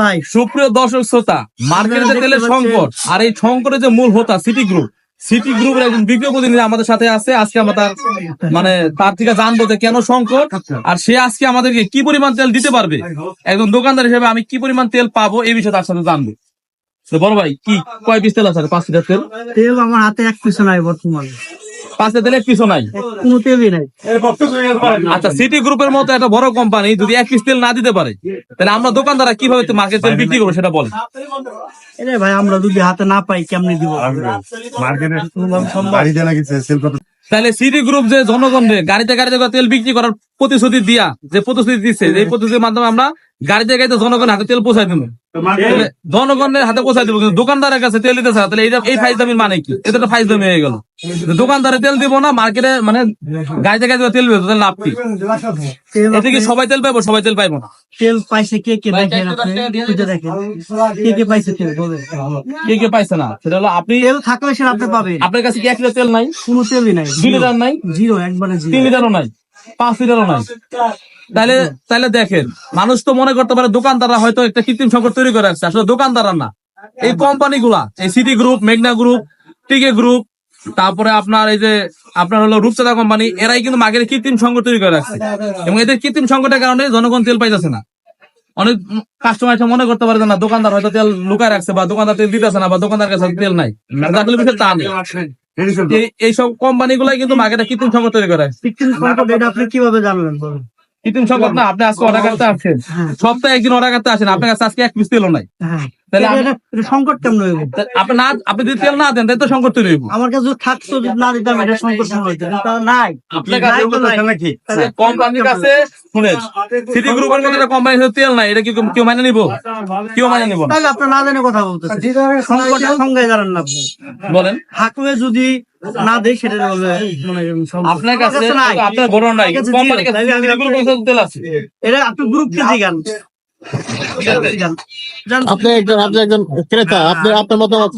ভাই। সুপ্রিয় দর্শক শ্রোতা মার্কেটে তেলের সংকট আর এই সংকটের যে মূল হোতা সিটি গ্রুপ সিটি গ্রুপের একজন প্রতিনিধি আমাদের সাথে আছে। আজকে আমরা তার মানে তার থেকে জানব যে কেন সংকট আর সে আজকে আমাদেরকে কি পরিমাণ তেল দিতে পারবে। একজন দোকানদার হিসেবে আমি কি পরিমাণ তেল পাবো এই বিষয়ে তার সাথে জানব। বড় ভাই কি কয় পিস তেল আছে? পাঁচ লিটার তেল? তেল আমার হাতে এক পিছু নাই বর্তমানে। পাঁচ লিটার তেল নাই। কোনো তেলই নাই। আচ্ছা সিটি গ্রুপের মতো একটা বড় কোম্পানি যদি এক পিস তেল না দিতে পারে তাহলে আমরা দোকানদাররা কীভাবে মার্কেট তেল বিক্রি করব সেটা বলেন। ভাই আমরা যদি হাতে না পাই কেমনে দিব? মার্কেটে বাড়িতে লাগিছে সেল কত তাহলে সিটি গ্রুপ যে জনগণকে গাড়িতে গাড়িতে তেল বিক্রি করার প্রতিশ্রুতি দিয়া যে প্রতিশ্রুতি দিচ্ছে এই প্রতিশ্রুতির মাধ্যমে আমরা গাড়িতে গাড়িতে জনগণের হাতে তেল পৌঁছাই দেবো। জনগণের হাতে পৌঁছাই দিব কিন্তু দোকানদারের কাছে তেল দিতে তাহলে এইটা এই ফাইজ দামির মানে কি? এটা তো ফাইজ দামি হয়ে গেল। দোকানদারে তেল দিব না মার্কেটে মানে গাড়িতে গাড়িতে তেল দিবে তাহলে লাভ কি? তেল এতে কি সবাই তেল পাইবো? সবাই তেল পাইবো না? তেল পাইছে কে কে কে কে পাইছে তেল? কে কে পাইছে না? সেটা হলো আপনি তেল থাকলে সেটা আপনি পাবেন। আপনার কাছে কি এক লিটার তেল নাই? কোনো তেলই নাই। দুই লিটার নাই? জিরো একবারে তিন লিটারও নাই। পাঁচ লিটারও নাই। তাহলে তাহলে দেখেন মানুষ তো মনে করতে পারে দোকানদাররা হয়তো একটা কৃত্রিম সংকট তৈরি করে রাখছে। আসলে দোকানদাররা না। এই কোম্পানি এই সিটি গ্রুপ মেঘনা গ্রুপ টিকে গ্রুপ তারপরে আপনার এই যে আপনার হলো রূপচাঁদা কোম্পানি এরাই কিন্তু মাগের কৃত্রিম সংকট তৈরি করে রাখছে। এবং এদের কৃত্রিম সংকটের কারণে জনগণ তেল পাইতেছে না। অনেক কাস্টমার মনে করতে পারে যে না দোকানদার হয়তো তেল লুকায় রাখছে বা দোকানদার তেল দিতেছে না বা দোকানদার কাছে তেল নাই। আসলে বিষয় তা নেই। এইসব কোম্পানি গুলাই কিন্তু মার্কেটে কৃত্রিম সংকট তৈরি করে রাখছে। সিক্সটিন সংকট এটা আপনি কীভাবে জানলেন বলেন? কৃত্রিম সম্পদ না আপনি আজকে অর্ডার করতে আসছেন হ্যাঁ। সপ্তাহে একদিন অর্ডার করতে আসেন আপনার কাছে আজকে এক পিস তেলও নাই। হ্যাঁ। তাহলে সংকট কেমন হইব? আপনি না আপনি যদি তেল না দেন তাহলে তো সংকট তৈরি হইব। আমার কাছে যদি থাকতো যদি না দিতাম এটা সংকট কেমন হইতো? কিন্তু নাই। আপনার কাছে নাই তো নাই। নাকি? কোম্পানির কাছে শুনেন সিটি গ্রুপের মধ্যে একটা কোম্পানির তেল নাই এটা কি কেউ মানে নিব? কেউ মানে নিব তাহলে আপনি না জেনে কথা বলতেছেন। সংকটের সংজ্ঞায় জানেন না আপনি। বলেন। থাকলে যদি না দেয় সেটা মানে। আপনার কাছে আপনার বড় নাই। কোম্পানির কাছে তাহলে আমি সিটি গ্রুপের কাছে তেল আছে। এটা আপনি গ্রুপ কে দিগান। জান আপনি একজন আপনি একজন ক্রেতা আপনি আপনার মতামত